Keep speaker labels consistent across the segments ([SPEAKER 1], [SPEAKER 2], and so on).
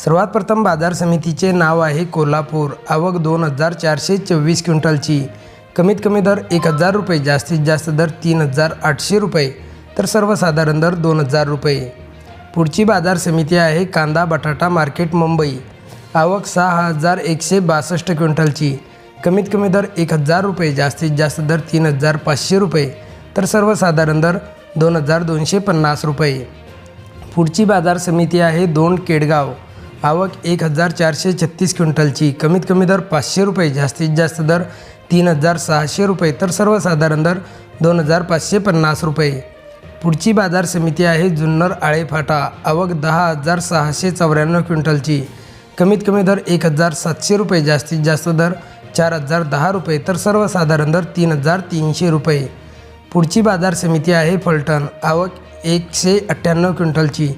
[SPEAKER 1] सर्वात प्रथम बाजार समितीचे नाव आहे कोल्हापूर. आवक दोन हजार चारशे चोवीस क्विंटलची. कमीत कमी दर एक हजार रुपये जास्तीत जास्त दर तीन हजार आठशे रुपये तर सर्वसाधारण दर दोन हजार रुपये. पुढची बाजार समिती आहे कांदा बटाटा मार्केट मुंबई. आवक सहा हजार एकशे बासष्ट क्विंटलची. कमीत कमी दर एक हजार रुपये जास्तीत जास्त दर तीन हजार पाचशे रुपये तर सर्वसाधारण दर दोन हजार दोनशे पन्नास रुपये. पुढची बाजार समिती आहे दोन केडगाव. आवक एक हजार चारशे छत्तीस क्विंटलची. कमीत कमी दर पाचशे रुपये जास्तीत जास्त दर तीन हजार सहाशे रुपये तर सर्वसाधारण दर दोन हजार पाचशे पन्नास रुपये. पुढची बाजार समिती आहे जुन्नर आळेफाटा आवक दहा हजार सहाशे चौऱ्याण्णव क्विंटलची. कमीत कमी दर एक हजार सातशे रुपये जास्तीत जास्त दर चार हजार दहा रुपये तर सर्वसाधारण दर तीन हजार तीनशे रुपये. पुढची बाजार समिती आहे फलटण. आवक एकशे अठ्ठ्याण्णव क्विंटलची.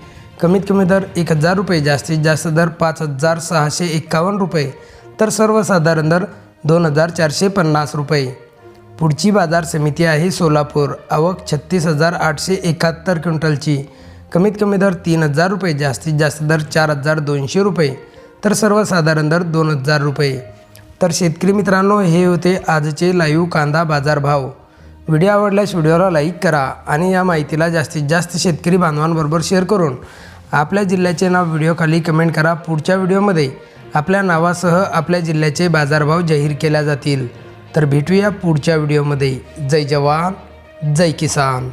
[SPEAKER 1] कमीत कमी दर एक हजार रुपये जास्तीत जास्त दर पाच हजार सहाशे एक्कावन्न रुपये तर सर्वसाधारण दर दोन हजार चारशे पन्नास रुपये. पुढची बाजार समिती आहे सोलापूर आवक छत्तीस हजार आठशे एकाहत्तर क्विंटलची. कमीत कमी दर तीन हजार रुपये जास्तीत जास्त दर चार हजार दोनशे रुपये तर सर्वसाधारण दर दोन हजार रुपये. तर शेतकरी मित्रांनो हे होते आजचे लाईव्ह कांदा बाजारभाव. व्हिडिओ आवडल्यास व्हिडिओला लाईक करा आणि या माहितीला जास्तीत जास्त शेतकरी बांधवांबरोबर शेअर करून आपल्या जिल्ह्याचे नाव व्हिडिओखाली कमेंट करा. पुढच्या व्हिडिओमध्ये आपल्या नावासह आपल्या जिल्ह्याचे बाजारभाव जाहीर केल्या जातील. तर भेटूया पुढच्या व्हिडिओमध्ये जय जवान जय किसान.